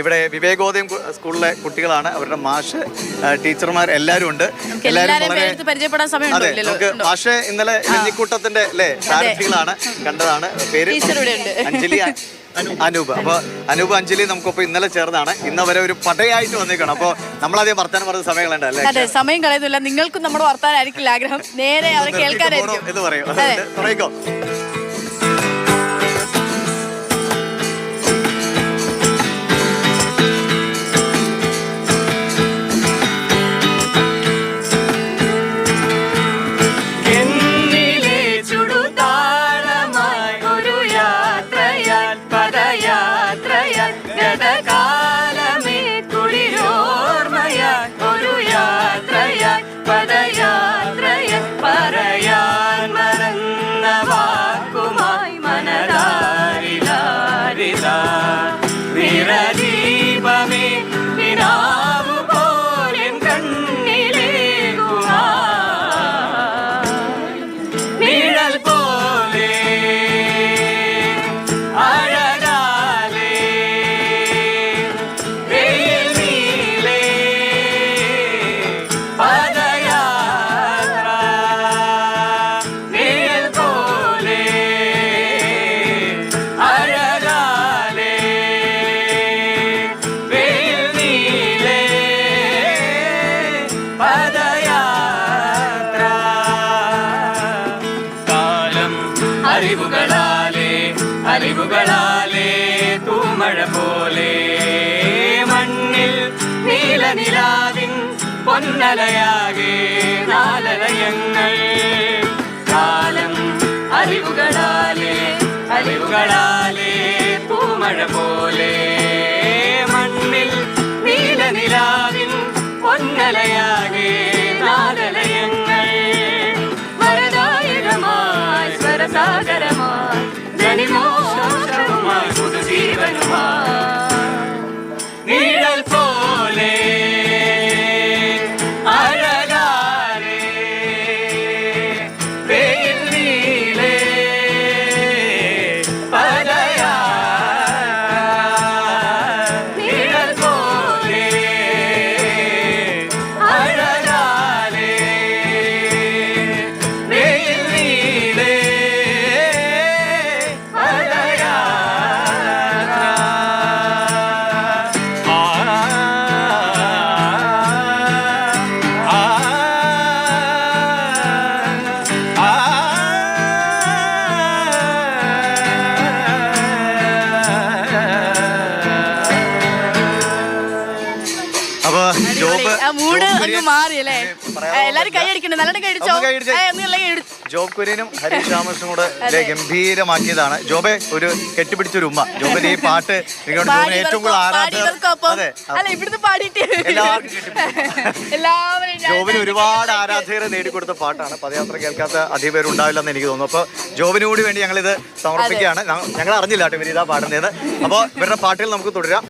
ഇവിടെ വിവേകോദയം സ്കൂളിലെ കുട്ടികളാണ്. അവരുടെ മാഷ് ടീച്ചർമാർ എല്ലാവരും ഉണ്ട്. എല്ലാവരും അതെ നമുക്ക് മാഷ് ഇന്നലെ വെഞ്ഞിക്കൂട്ടത്തിന്റെ അല്ലേ സാരഥികളാണ് കണ്ടതാണ്. പേര്. അഞ്ജലി അനൂപ്. അപ്പൊ അനൂപ് അഞ്ജലി നമുക്കൊപ്പം ഇന്നലെ ചേർന്നാണ്. ഇന്ന് അവരെ ഒരു പടയായിട്ട് വന്നേക്കാണ്. അപ്പൊ നമ്മളധികം വർത്താനം പറഞ്ഞ സമയങ്ങളുണ്ട് അല്ലേ അതെ സമയം കളയുന്നില്ല. നിങ്ങൾക്കും നമ്മുടെ വർത്താനായിരിക്കില്ല ആഗ്രഹം. നേരെ അവരെ കേൾക്കാനായിരിക്കും. എന്ന് പറയും. அறிவுகளாலே அறிவுகளாலே தூமழ போலே. மண்ணில் நீல நிலாவின் பொன்னலையாகே நாலலயங்கள். காலம் அறிவுகளாலே அறிவுகளாலே தூமழ போலே. ജോബ് ആ മൂഡ് ജോബ് അങ്ങ് കുര്യൻ- മാറി അല്ലേ. എല്ലാരും കൈയടിക്കണ്ടേ നല്ലോണം കൈയടിച്ചോ ഒന്ന് ഒന്ന് ജോബ് കുര്യനും ഹരീഷ് രാമസും കൂടെ ഗംഭീരമാക്കിയതാണ്. ജോബെ ഒരു കെട്ടിപ്പിടിച്ചൊരു ഉമ്മ. ജോബിന്റെ ഈ പാട്ട് ഏറ്റവും കൂടുതൽ ആരാധകർ. ജോബിന് ഒരുപാട്. ആരാധകരെ നേടിക്കൊടുത്ത പാട്ടാണ്. പദയാത്ര കേൾക്കാത്ത അധികം പേരുണ്ടാവില്ലെന്ന് എനിക്ക് തോന്നുന്നു. അപ്പോൾ ജോബിന് കൂടി വേണ്ടി ഞങ്ങൾ ഇത് സമർപ്പിക്കുകയാണ്. ഞങ്ങൾ അറിഞ്ഞില്ല കേട്ടോ ഇവർ ഇതാ പാടുന്നത് അപ്പോൾ ഇവരുടെ പാട്ടുകൾ നമുക്ക് തുടരാം.